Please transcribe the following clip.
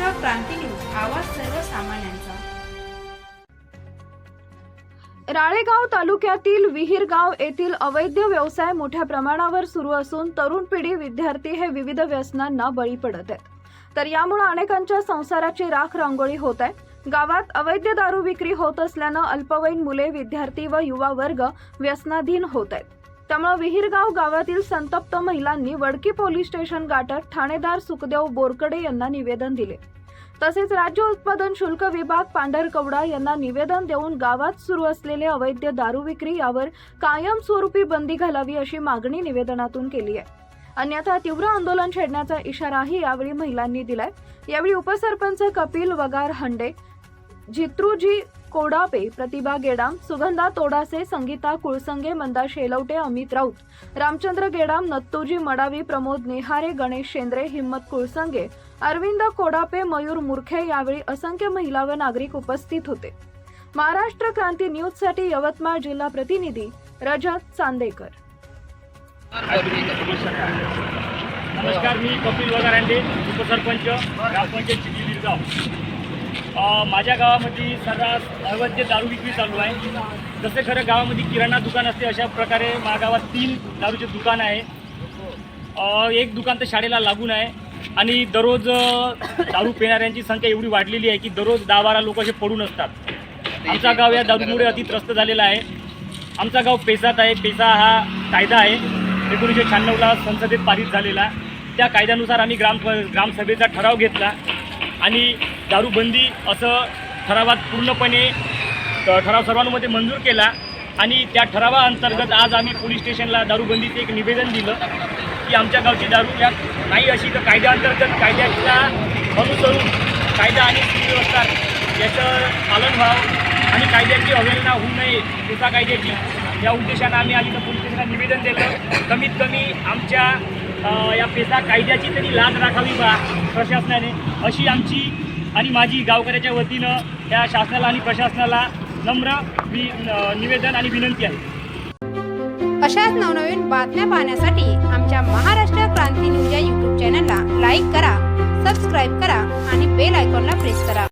Maharashtra Kranti news आवाज सर्वसामान्यांचा. राळेगाव तालुक्यातील विहीरगाव येथील अवैध व्यवसाय मोठ्या प्रमाणावर सुरू असून तरुण पिढी विद्यार्थी हे विविध व्यसनांना बळी पडत आहेत. तर यामुळे अनेकांच्या संसाराची राख रांगोळी होत आहे. गावात अवैध दारू विक्री होत असल्यानं अल्पवयीन मुले विद्यार्थी व युवा वर्ग व्यसनाधीन होत आहेत. त्यामुळे विहीरगाव गावातील संतप्त महिलांनी वडकी पोलीस स्टेशन गाठत ठाणेदार सुखदेव बोरकडे यांना निवेदन दिले. तसेच राज्य उत्पादन शुल्क विभाग पांढरकवडा यांना निवेदन देऊन गावात सुरू असलेले अवैध दारू विक्री यावर कायमस्वरूपी बंदी घालावी अशी मागणी निवेदनातून केली आहे. अन्यथा तीव्र आंदोलन छेडण्याचा इशाराही यावेळी महिलांनी दिलाय. यावेळी उपसरपंच कपिल वगार हंडे जित्रूजी कोडापे प्रतिभा गेडाम सुगंधा तोडासे संगीता कुळसंगे मंदा शेलवटे अमित राऊत रामचंद्र गेडाम नत्तोजी मडावी प्रमोद नेहारे गणेश शेंद्रे हिम्मत कुळसंगे अरविंद कोडापे मयूर मुरखे यावेळी असंख्य महिला व नागरिक उपस्थित होते. महाराष्ट्र क्रांती न्यूजसाठी यवतमाळ जिल्हा प्रतिनिधी रजत चांदेकर. नमस्कार मी कपिल वगारांडे उपसरपंच ग्रामपंचायत माझ्या गावामध्ये सर्रास अवैध दारू विक्री चालू आहे. जसे खरं गावामध्ये किराणा दुकान असते अशा प्रकारे माझ्या गावात तीन दारूचे दुकान आहे. एक दुकान तर शाळेला लागून आहे आणि दररोज दारू पिणाऱ्यांची संख्या एवढी वाढलेली आहे की दररोज दहा बारा लोक असे पडून असतात. आमचा गाव या दारूमुळे अतित्रस्त झालेला आहे. आमचा गाव पेसात आहे. पेसा हा कायदा आहे. एकोणीसशे शहाण्णवला संसदेत पारित झालेला. त्या कायद्यानुसार आम्ही ग्राम ग्रामसभेचा ठराव घेतला आणि दारूबंदी असं ठरावात पूर्णपणे ठराव सर्वांमध्ये मंजूर केला आणि त्या ठरावाअंतर्गत आज आम्ही पोलीस स्टेशनला दारूबंदीचं एक निवेदन दिलं की आमच्या गावची दारू या नाही अशी तर कायद्याअंतर्गत कायद्याला अनुसरून कायदा आणि सुव्यवस्था याचं पालन व्हावं आणि कायद्याची अवहेलना होऊ नये तुसा कायद्याची. या उद्देशानं आम्ही आधी तर पोलीस स्टेशनला निवेदन दिलं. कमीत कमी आमच्या या पेसा कायद्याची तरी लाज राखावी बा प्रशासनाने. अशी आमची आणि माझी गावकऱ्याच्या वतीनं त्या शासनाला आणि प्रशासनाला नम्र वि निवेदन आणि विनंती आहे. अशाच नवनवीन बातम्या पाहण्यासाठी आमच्या महाराष्ट्र क्रांती न्यूज या यूट्यूब चॅनलला लाईक करा सबस्क्राईब करा आणि बेल आयकॉनला प्रेस करा.